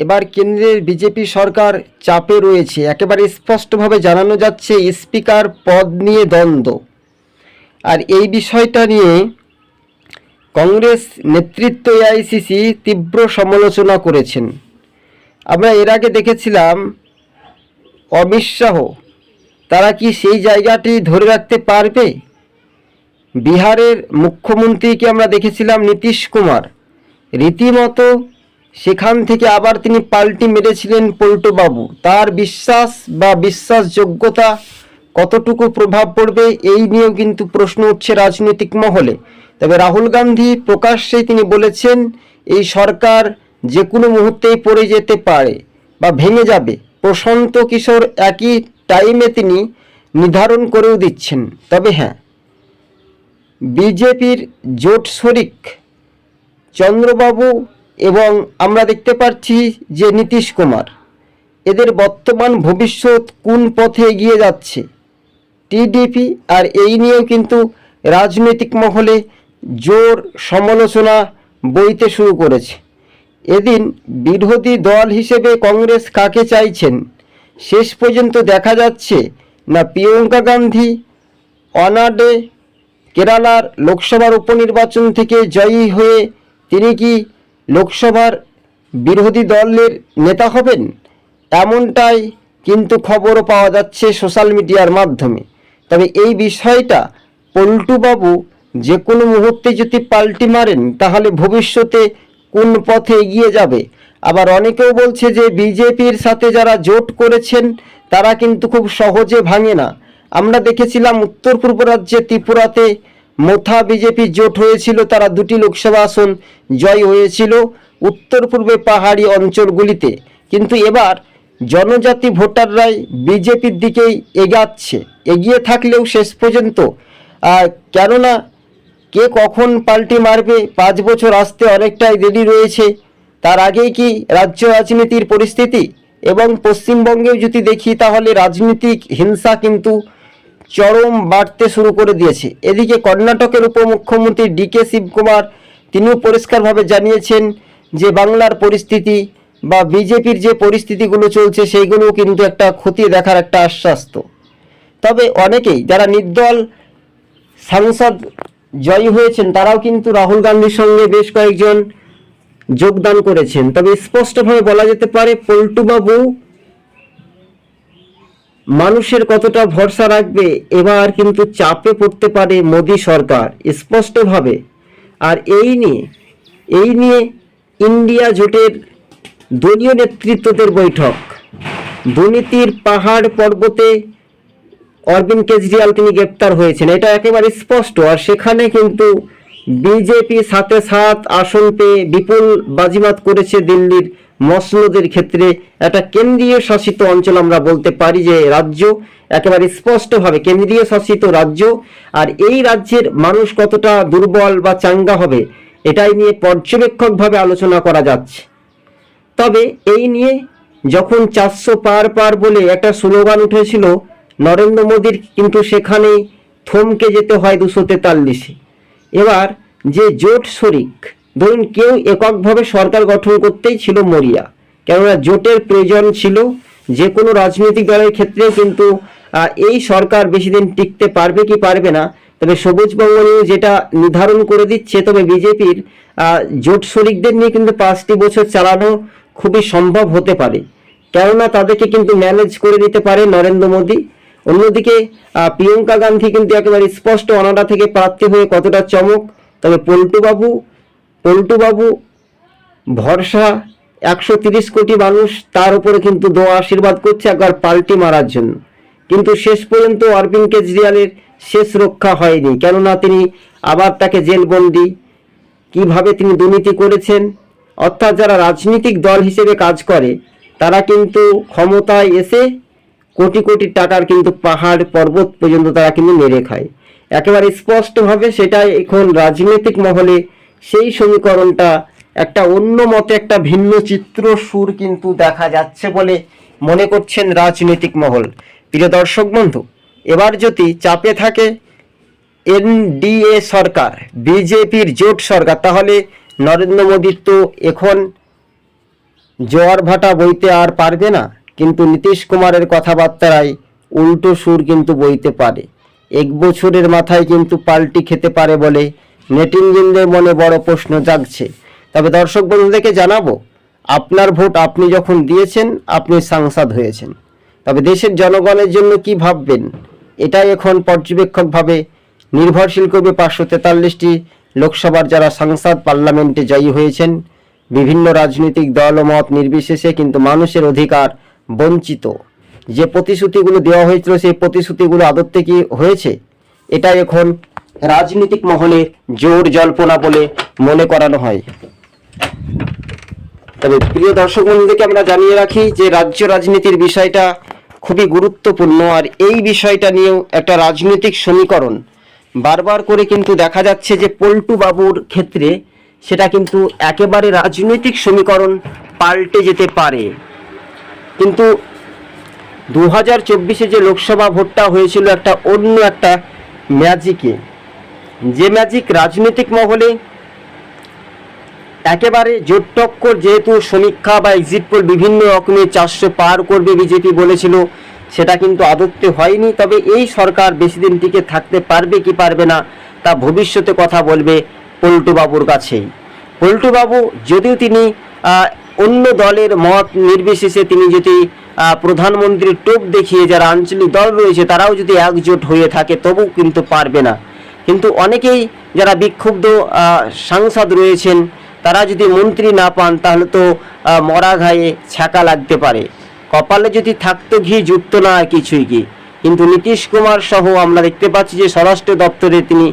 এবার কেন্দ্রের বিজেপি সরকার চাপে রয়েছে। একেবারে স্পষ্টভাবে জানানো যাচ্ছে, স্পিকার পদ নিয়ে দ্বন্দ্ব। আর এই বিষয়টা নিয়ে কংগ্রেস নেতৃত্ব এআইসিসি তীব্র সমালোচনা করেছেন। আমরা এর আগে দেখেছিলাম, অমিত শাহ, তারা কি সেই জায়গাটি ধরে রাখতে পারবে? বিহারের মুখ্যমন্ত্রীকে আমরা দেখেছিলাম নীতিশ কুমার? রীতিমতো সেখান থেকে আবার তিনি পাল্টি মেরেছিলেন পল্টুবাবু। তার বিশ্বাস বা বিশ্বাসযোগ্যতা কতটুকু প্রভাব পড়বে এই নিয়েও কিন্তু প্রশ্ন উঠছে রাজনৈতিক মহলে। তবে রাহুল গান্ধী প্রকাশ্যেই তিনি বলেছেন, এই সরকার যে কোনো মুহূর্তেই পড়ে যেতে পারে বা ভেঙে যাবে। প্রশান্ত কিশোর একই টাইমে তিনি নির্ধারণ করেও দিচ্ছেন। তবে হ্যাঁ বিজেপির জোট শরিক চন্দ্রবাবু এবং আমরা দেখতে পাচ্ছি যে নীতিশ কুমার, এদের বর্তমান ভবিষ্যৎ কোন পথে এগিয়ে যাচ্ছে? টিডিপি আর এই নিয়েও কিন্তু রাজনৈতিক মহলে জোর সমালোচনা বইতে শুরু করেছে। এদিন বিরোধী দল হিসেবে কংগ্রেস কাকে চাইছেন, শেষ পর্যন্ত দেখা যাচ্ছে না প্রিয়ঙ্কা গান্ধী, অনাডে, কেরালার লোকসভার উপনির্বাচন থেকে জয়ী হয়ে তিনি কি লোকসভার বিরোধী দলের নেতা হবেন, এমনটাই কিন্তু খবরও পাওয়া যাচ্ছে সোশ্যাল মিডিয়ার মাধ্যমে। তবে এই বিষয়টা পল্টুবাবু যে কোনো মুহূর্তে যদি পাল্টি মারেন, তাহলে ভবিষ্যতে কোন পথে এগিয়ে যাবে? আবার অনেকেও বলছে যে বিজেপির সাথে যারা জোট করেছেন, তারা কিন্তু খুব সহজে ভাঙে না। আমরা দেখেছিলাম উত্তর পূর্ব রাজ্যে ত্রিপুরাতে মোথা বিজেপি জোট হয়েছিল, তারা দুটি লোকসভা আসন জয় হয়েছিল উত্তর পূর্বে পাহাড়ি অঞ্চলগুলিতে। কিন্তু এবার জনজাতি ভোটাররাই বিজেপির দিকেই এগাচ্ছে। এগিয়ে থাকলেও শেষ পর্যন্ত কেননা কে কখন পাল্টি মারবে, পাঁচ বছর আসতে অনেকটাই দেরি রয়েছে। তার আগেই কি রাজ্য রাজনীতির পরিস্থিতি? এবং পশ্চিমবঙ্গেও যদি দেখি, তাহলে রাজনৈতিক হিংসা কিন্তু চরম বাড়তে শুরু করে দিয়েছে। এদিকে কর্ণাটকের উপমুখ্যমন্ত্রী ডিকে শিবকুমার তিনিও পরিষ্কারভাবে জানিয়েছেন যে বাংলার পরিস্থিতি বা বিজেপির যে পরিস্থিতিগুলো চলছে সেইগুলো কিন্তু একটা খতিয়ে দেখার একটা আশ্বাস তবে অনেকেই, যারা নির্দল সাংসদ জয়ী হয়েছেন, তারাও কিন্তু রাহুল গান্ধীর সঙ্গে বেশ কয়েকজন যোগদান করেছেন। তবে স্পষ্টভাবে বলা যেতে পারে, পল্টুবাবু মানুষের কতটা ভরসা রাখবে, এবার কিন্তু চাপে পড়তে পারে মোদী সরকার, স্পষ্টভাবে। আর এই নিয়ে এই নিয়ে ইন্ডিয়া জোটের দলীয় নেতৃত্বদের বৈঠক। দুর্নীতির পাহাড় পর্বতে অরবিন্দ কেজরিওয়াল তিনি গ্রেপ্তার হয়েছেন। এটা একেবারে স্পষ্ট। আর সেখানে কিন্তু বিজেপি সাথে সাত আসন পেয়ে বিপুল বাজিমাত করেছে দিল্লির মসনদের ক্ষেত্রে একটা কেন্দ্রীয় শাসিত অঞ্চল আমরা বলতে পারি যে রাজ্য একেবারে স্পষ্টভাবে কেন্দ্রীয় শাসিত রাজ্য। আর এই রাজ্যের মানুষ কতটা দুর্বল বা চাঙ্গা হবে, এটাই নিয়ে পর্যবেক্ষকভাবে আলোচনা করা যাচ্ছে। তবে এই নিয়ে যখন চারশো পার পার বলে একটা স্লোগান উঠেছিল, নরেন্দ্র মোদীর কিন্তু সেখানেই থমকে যেতে হয় দুশো তেতাল্লিশে। এবার যে জোট শরিক ধরুন কেউ এককভাবে সরকার গঠন করতেই ছিল মরিয়া, কেননা জোটের প্রয়োজন ছিল, যে কোনো রাজনৈতিক দলের ক্ষেত্রেও কিন্তু এই সরকার বেশি দিন টিকতে পারবে কি পারবে না। তবে সবুজ বঙ্গনীয় যেটা নির্ধারণ করে দিচ্ছে, তবে বিজেপির জোট শরিকদের নিয়ে কিন্তু পাঁচটি বছর চালানো খুবই সম্ভব হতে পারে। কেননা তাদেরকে কিন্তু ম্যানেজ করে দিতে পারে নরেন্দ্র মোদী। অন্যদিকে প্রিয়ঙ্কা গান্ধী কিন্তু একেবারে স্পষ্ট অনাডা থেকে প্রার্থী হয়ে কতটা চমক, তবে পল্টুবাবু পল্টুবাবু, ভরসা, একশো তিরিশ কোটি মানুষ তার উপরে কিন্তু দোয়া, আশীর্বাদ করছে একবার পাল্টি মারার জন্য। কিন্তু শেষ পর্যন্ত অরবিন্দ কেজরিওয়ালের শেষ রক্ষা হয়নি। কেননা তিনি আবার তাকে জেলবন্দি। কীভাবে তিনি দুর্নীতি করেছেন? অর্থাৎ যারা রাজনৈতিক দল হিসেবে কাজ করে, তারা কিন্তু ক্ষমতায় এসে কোটি কোটি টাকার কিন্তু পাহাড় পর্বত পর্যন্ত তারা কিন্তু মেরে খায়। একেবারে স্পষ্টভাবে সেটা এখন রাজনৈতিক মহলে সেই সমীকরণটা একটা অন্য মতে একটা ভিন্ন চিত্র সুর কিন্তু দেখা যাচ্ছে বলে মনে করছেন রাজনৈতিক মহল। প্রিয় দর্শক বন্ধু, এবার যদি চাপে থাকে এনডিএ সরকার, বিজেপির জোট সরকার, তাহলে নরেন্দ্র মোদীর তো এখন জোয়ার ভাটা বইতে আর পারবে না। কিন্তু নীতিশ কুমারের কথাবার্তায় উল্টো সুর কিন্তু বইতে পারে। এক বছরের মাথায় কিন্তু পাল্টি খেতে পারে বলে নেটিনজিনদের মনে বড় প্রশ্ন জাগছে। তবে দর্শক বন্ধুদেরকে জানাব, আপনার ভোট আপনি যখন দিয়েছেন, আপনি সাংসদ হয়েছেন। তবে দেশের জনগণের জন্য কি ভাববেন? এটাই এখন পর্যবেক্ষকভাবে নির্ভরশীল করবে পাঁচশো তেতাল্লিশটি লোকসভার যারা সাংসদ, পার্লামেন্টে জয়ী হয়েছেন। বিভিন্ন রাজনৈতিক দল ও মত নির্বিশেষে কিন্তু মানুষের অধিকার বঞ্চিত। যে প্রতিশ্রুতিগুলো দেওয়া হয়েছিল, সেই প্রতিশ্রুতিগুলো আদতে কি হয়েছে? এটাই এখন রাজনৈতিক মহলে জোর জল্পনা বলে মনে করানো হয়। তবে প্রিয় দর্শক বন্ধুদেরকে আমরা জানিয়ে রাখি যে রাজ্য রাজনীতির বিষয়টা খুবই গুরুত্বপূর্ণ আর এই বিষয়টা নিয়েও একটা রাজনৈতিক সমীকরণ। বারবার করে কিন্তু দেখা যাচ্ছে যে পল্টু বাবুর ক্ষেত্রে সেটা কিন্তু একেবারে রাজনৈতিক সমীকরণ পাল্টে যেতে পারে। কিন্তু দু হাজার চব্বিশে যে লোকসভা ভোটটা হয়েছিল একটা অন্য একটা ম্যাজিকে যে ম্যাজিক রাজনৈতিক মহলে একেবারে জোট টক্কর যেহেতু সমীক্ষা বা এক্সিট পোল বিভিন্ন রকমের চারশো পার করবে বিজেপি বলেছিল, সেটা কিন্তু আদত্তে হয়নি। তবে এই সরকার বেশি দিন টিকে থাকতে পারবে কি পারবে না, তা ভবিষ্যতে কথা বলবে পল্টুবাবুর কাছেই। পল্টুবাবু যদিও তিনি অন্য দলের মত নির্বিশেষে তিনি যদি প্রধানমন্ত্রীর টোপ দেখিয়ে যারা আঞ্চলিক দল রয়েছে, তারাও যদি একজোট হয়ে থাকে তবু কিন্তু পারবে না। কিন্তু অনেকেই যারা বিক্ষুব্ধ সাংসদ রয়েছেন, তারা যদি মন্ত্রী না পান, তাহলে তো মরা ঘায়ে ছ্যাঁকা লাগতে পারে। কপালে যদি থাকতো ঘি, যুক্ত না আর কিছুই কি? কিন্তু নীতিশ কুমার সহ আমরা দেখতে পাচ্ছি যে স্বরাষ্ট্র দপ্তরে তিনি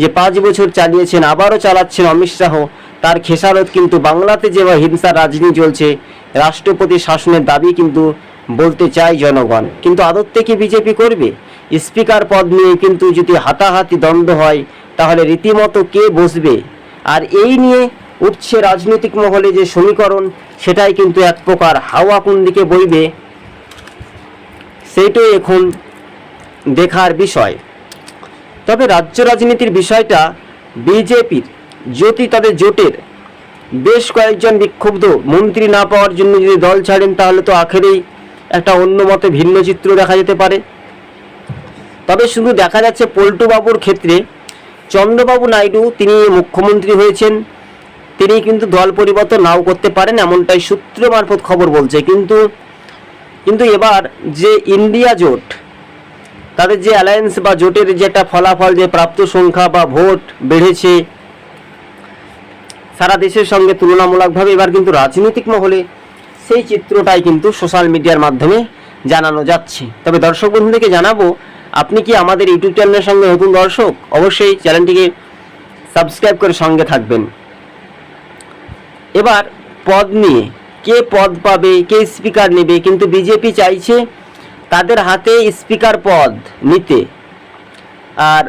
যে পাঁচ বছর চালিয়েছেন, আবারও চালাচ্ছেন অমিত শাহ, তার খেসারত কিন্তু বাংলাতে যে হিংসার রাজনীতি চলছে রাষ্ট্রপতি শাসনের দাবি কিন্তু বলতে চায় জনগণ। কিন্তু আদত্তে কি বিজেপি করবে? স্পিকার পদ নিয়ে কিন্তু যদি হাতাহাতি দ্বন্দ্ব হয়, তাহলে রীতিমতো কে বসবে? আর এই নিয়ে উঠছে রাজনৈতিক মহলে যে সমীকরণ, সেটাই কিন্তু এক প্রকার হাওয়া কোন দিকে বইবে? সেইটাই এখন দেখার বিষয়। তবে রাজ্য রাজনীতির বিষয়টা বিজেপির, যদি তাদের জোটের। বেশ কয়েকজন বিক্ষুব্ধ মন্ত্রী না পাওয়ার জন্য যদি দল ছাড়েন, তাহলে তো আখেরেই একটা অন্য মতে ভিন্ন চিত্র দেখা যেতে পারে। তবে শুধু দেখা যাচ্ছে পল্টুবাবুর ক্ষেত্রে, চন্দ্রবাবু নাইডু তিনি মুখ্যমন্ত্রী হয়েছেন, তিনি কিন্তু দল পরিবর্তন নাও করতে পারেন এমনটাই সূত্র মারফত খবর বলছে। কিন্তু কিন্তু এবার যে ইন্ডিয়া জোট, তাদের যে অ্যালায়েন্স বা জোটের যে একটা ফলাফল, যে প্রাপ্ত সংখ্যা বা ভোট বেড়েছে, সারা দেশের সঙ্গে তুলনামূলকভাবে এবার কিন্তু রাজনৈতিক মহলে সেই চিত্রটাই কিন্তু সোশ্যাল মিডিয়ার মাধ্যমে জানানো যাচ্ছে। তবে দর্শক বন্ধুদেরকে জানাব আপনি কি আমাদের ইউটিউব চ্যানেলের সঙ্গে নতুন দর্শক? অবশ্যই চ্যানেলটিকে সাবস্ক্রাইব করে সঙ্গে থাকবেন। এবার পদ নিয়ে, কে পদ পাবে, কে স্পিকার নেবে, কিন্তু বিজেপি চাইছে তাদের হাতে স্পিকার পদ নিতে। আর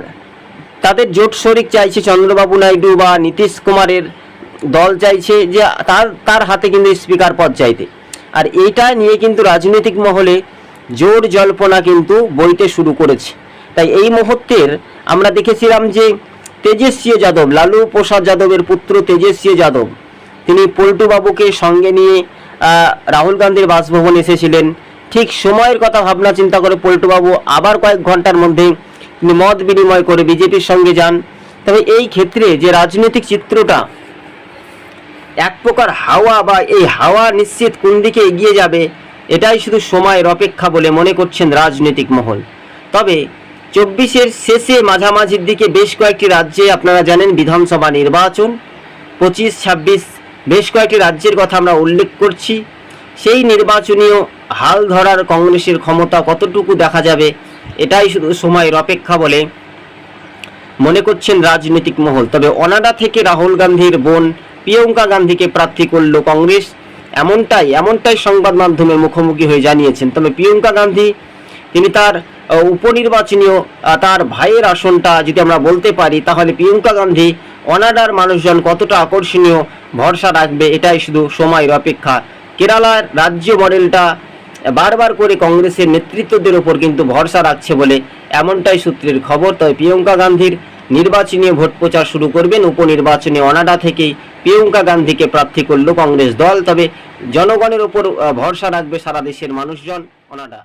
তাদের জোট শরিক চাইছে চন্দ্রবাবু নাইডু বা নীতিশ কুমারের দল চাইছে যে তার তার হাতে কিন্তু স্পিকার পদ চাইতে। আর এইটা নিয়ে কিন্তু রাজনৈতিক মহলে জোর জল্পনা কিন্তু বইতে শুরু করেছে। তাই এই মুহূর্তের আমরা দেখেছিলাম যে তেজস্বী যাদব, লালু প্রসাদ যাদবের পুত্র তেজস্বী যাদব, তিনি পল্টু বাবুকে সঙ্গে নিয়ে রাহুল গান্ধীর বাসভবন এসেছিলেন। ঠিক সময়ের কথা ভাবনা চিন্তা করে পল্টু বাবু আবার কয়েক ঘণ্টার মধ্যে তিনি মত বিনিময় করে বিজেপির সঙ্গে যান। তবে এই ক্ষেত্রে যে রাজনৈতিক চিত্রটা, এক প্রকার হাওয়া বা এই হাওয়া নিশ্চিত কোন দিকে এগিয়ে যাবে এটাই শুধু সময়ের অপেক্ষা বলে মনে করছেন রাজনৈতিক মহল। তবে চব্বিশের শেষে মাঝামাঝির দিকে বেশ কয়েকটি রাজ্যে আপনারা জানেন বিধানসভা নির্বাচন, পঁচিশ, ছাব্বিশ বেশ কয়েকটি রাজ্যের কথা আমরা উল্লেখ করছি। সেই নির্বাচনীয় হাল ধরার কংগ্রেসের ক্ষমতা কতটুকু দেখা যাবে, এটাই শুধু সময়ের অপেক্ষা বলে মনে করছেন রাজনৈতিক মহল। তবে অনাডা থেকে রাহুল গান্ধীর বোন প্রিয়ঙ্কা গান্ধীকে প্রার্থী করল কংগ্রেস। এমনটাই এমনটাই সংবাদ মাধ্যমের মুখোমুখি হয়ে জানিয়েছেন। তবে প্রিয়ঙ্কা গান্ধী, তিনি তার উপনির্বাচনীয় তার ভাইয়ের আসনটা যদি আমরা বলতে পারি, তাহলে প্রিয়ঙ্কা গান্ধী অনাডার মানুষজন কতটা আকর্ষণীয় ভরসা রাখবে, এটাই শুধু সময়ের অপেক্ষা। কেরালার রাজ্য মডেলটা বারবার করে কংগ্রেসের নেতৃত্বদের ওপর কিন্তু ভরসা রাখছে বলে এমনটাই সূত্রের খবর। তবে প্রিয়ঙ্কা গান্ধীর নির্বাচনী ভোট প্রচার শুরু করবেন, উপনির্বাচনে অনাডা থেকেই প্রিয়ঙ্কা গান্ধীকে প্রার্থী করল কংগ্রেস দল। তবে জনগণের উপর ভরসা রাখবে সারা দেশের মানুষজন। ওনারা